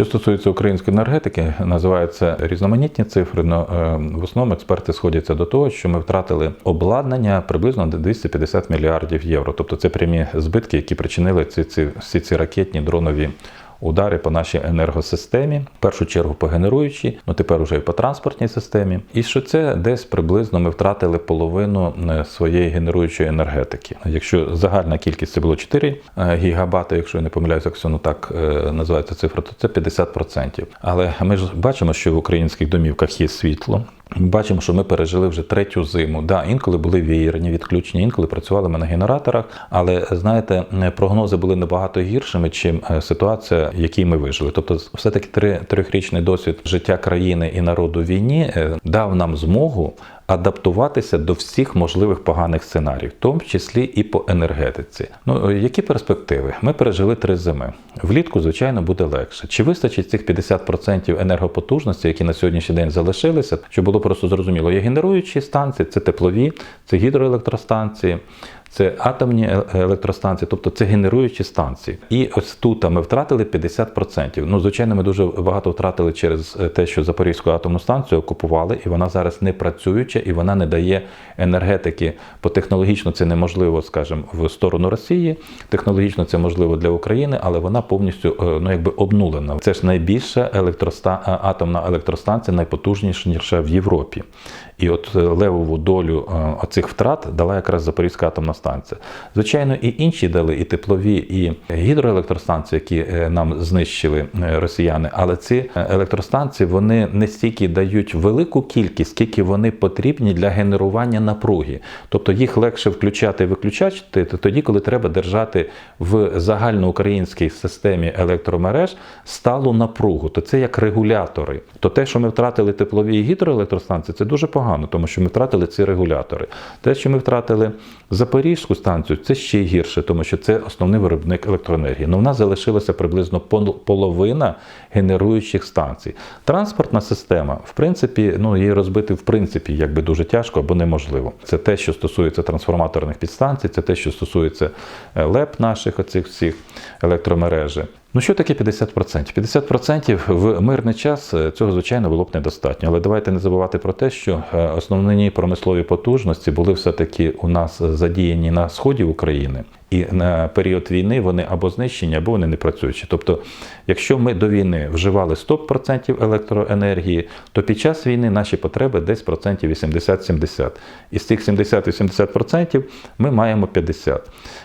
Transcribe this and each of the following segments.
Що стосується української енергетики, називаються різноманітні цифри. але в основному експерти сходяться до того, що ми втратили обладнання приблизно на 250 мільярдів євро. Тобто це прямі збитки, які причинили ці, ці всі ці ракетні дронові. Удари по нашій енергосистемі, в першу чергу по генеруючій, ну тепер уже і по транспортній системі. І що це десь приблизно ми втратили половину е, своєї генеруючої енергетики. Якщо загальна кількість це було 4 е, гігабати, якщо я не помиляюся, якщо ну так е, називається цифра, то це 50%. Але ми ж бачимо, що в українських домівках є світло. Ми бачимо, що ми пережили вже третю зиму. Да, інколи були вієрні відключення, інколи працювали ми на генераторах. Але знаєте, прогнози були набагато гіршими, чим е, ситуація, в якій ми вижили. Тобто, все-таки три трьохрічний досвід життя країни і народу війні е, дав нам змогу адаптуватися до всіх можливих поганих сценаріїв, в тому числі і по енергетиці. Ну які перспективи? Ми пережили три зими. Влітку, звичайно, буде легше. Чи вистачить цих 50% енергопотужності, які на сьогоднішній день залишилися, щоб було просто зрозуміло, є генеруючі станції, це теплові, це гідроелектростанції. Це атомні е, електростанції, тобто це генеруючі станції. І ось тут ми втратили 50%. Ну, звичайно, ми дуже багато втратили через е, те, що Запорізьку атомну станцію окупували, і вона зараз не працююча, і вона не дає енергетики. Бо технологічно це неможливо, скажімо, в сторону Росії. Технологічно це можливо для України, але вона повністю е, ну якби обнулена. Це ж найбільша електроста... атомна електростанція, найпотужніша в Європі. І от левову долю оцих втрат дала якраз Запорізька атомна станція. Звичайно, і інші дали, і теплові, і гідроелектростанції, які е, нам знищили е, росіяни. Але ці е, електростанції вони не стільки дають велику кількість, скільки вони потрібні для генерування напруги. Тобто їх легше включати і виключати тоді, коли треба держати в загальноукраїнській системі електромереж сталу напругу. То це як регулятори. То те, що ми втратили теплові і гідроелектростанції, це дуже погано, тому що ми втратили ці регулятори. Те, що ми втратили Запорізьку станцію це ще гірше, тому що це основний виробник електроенергії. Ну, в нас залишилася приблизно половина генеруючих станцій. Транспортна система, в принципі, ну її розбити в принципі якби дуже тяжко або неможливо. Це те, що стосується трансформаторних підстанцій, це те, що стосується е, ЛЕП наших оцих всіх електромережі. Ну, що таке 50%? 50% в мирний час е, цього, звичайно, було б недостатньо. Але давайте не забувати про те, що е, основні промислові потужності були все-таки у нас задіяні на сході України. І на період війни вони або знищені, або вони не працюючі. Тобто, якщо ми до війни вживали 100% електроенергії, то під час війни наші потреби десь процентів 80-70. Із цих 70-80% ми маємо 50%.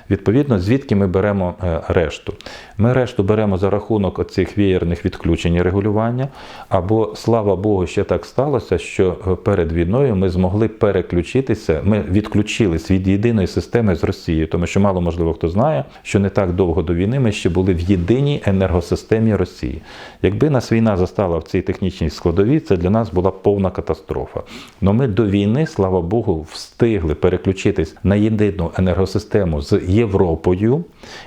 Відповідно, звідки ми беремо е, решту? Ми решту беремо за рахунок оцих вієрних відключень і регулювання. Або, слава Богу, ще так сталося, що е, перед війною ми змогли переключитися, ми відключились від єдиної системи з Росією, тому що мало можливо хто знає, що не так довго до війни ми ще були в єдиній енергосистемі Росії. Якби нас війна застала в цій технічній складовій, це для нас була повна катастрофа. Но ми до війни, слава Богу, встигли переключитись на єдину енергосистему з Європою,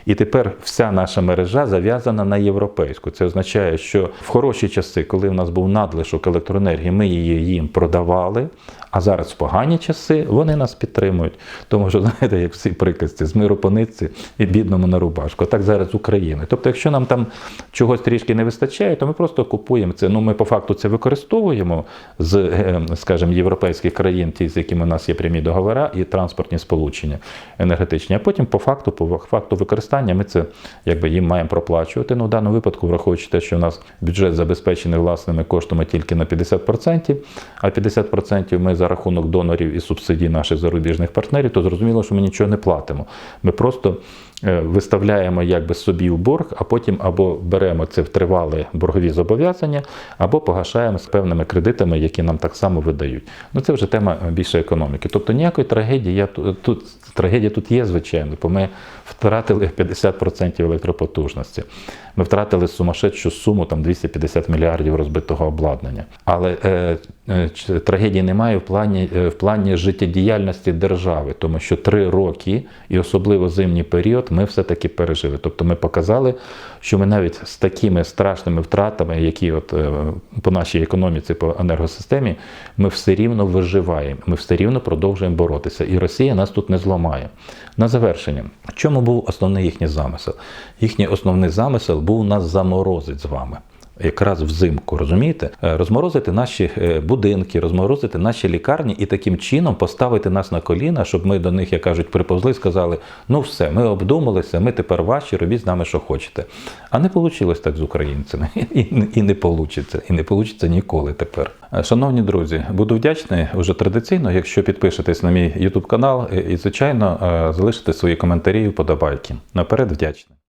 і тепер вся наша мережа зав'язана на європейську. Це означає, що в хороші часи, коли в нас був надлишок електроенергії, ми її їм продавали. А зараз в погані часи вони нас підтримують. Тому що, знаєте, як всі приказці, з миру по нитці і бідному на рубашку. Так зараз України. Тобто, якщо нам там чогось трішки не вистачає, то ми просто купуємо це. Ну, ми по факту це використовуємо з, е, скажімо, європейських країн, ті, з якими у нас є прямі договори і транспортні сполучення енергетичні. А потім по факту, по факту використання, ми це якби їм маємо проплачувати. Ну, в даному випадку, враховуючи те, що у нас бюджет забезпечений власними коштами тільки на 50%, а 50% ми за рахунок донорів і субсидій наших зарубіжних партнерів, то зрозуміло, що ми нічого не платимо. Ми просто е, виставляємо якби собі в борг, а потім або беремо це в тривалі боргові зобов'язання, або погашаємо з певними кредитами, які нам так само видають. Ну це вже тема більше економіки. Тобто ніякої трагедії я тут трагедія тут є, звичайно, бо ми втратили 50% електропотужності. Ми втратили сумасшедшу суму там 250 мільярдів розбитого обладнання. Але е, е, трагедії немає в плані е, в плані життєдіяльності держави, тому що три роки, і особливо зимній період, ми все-таки пережили. Тобто ми показали, що ми навіть з такими страшними втратами, які от е, по нашій економіці, по енергосистемі, ми все рівно виживаємо, ми все рівно продовжуємо боротися. І Росія нас тут не зламає. На завершення, чому був основний їхній замисел? Їхній основний замисел був нас заморозить з вами. Якраз взимку, розумієте? Е, Розморозити наші е, будинки, розморозити наші лікарні і таким чином поставити нас на коліна, щоб ми до них, як кажуть, приповзли, сказали: ну все, ми обдумалися, ми тепер ваші, робіть з нами, що хочете. А не вийшло так з українцями. І, і не вийде, і не вийде ніколи тепер. Е, Шановні друзі, буду вдячний вже традиційно, якщо підпишетесь на мій YouTube канал і, звичайно, залишите свої коментарі і вподобайки. Наперед вдячний.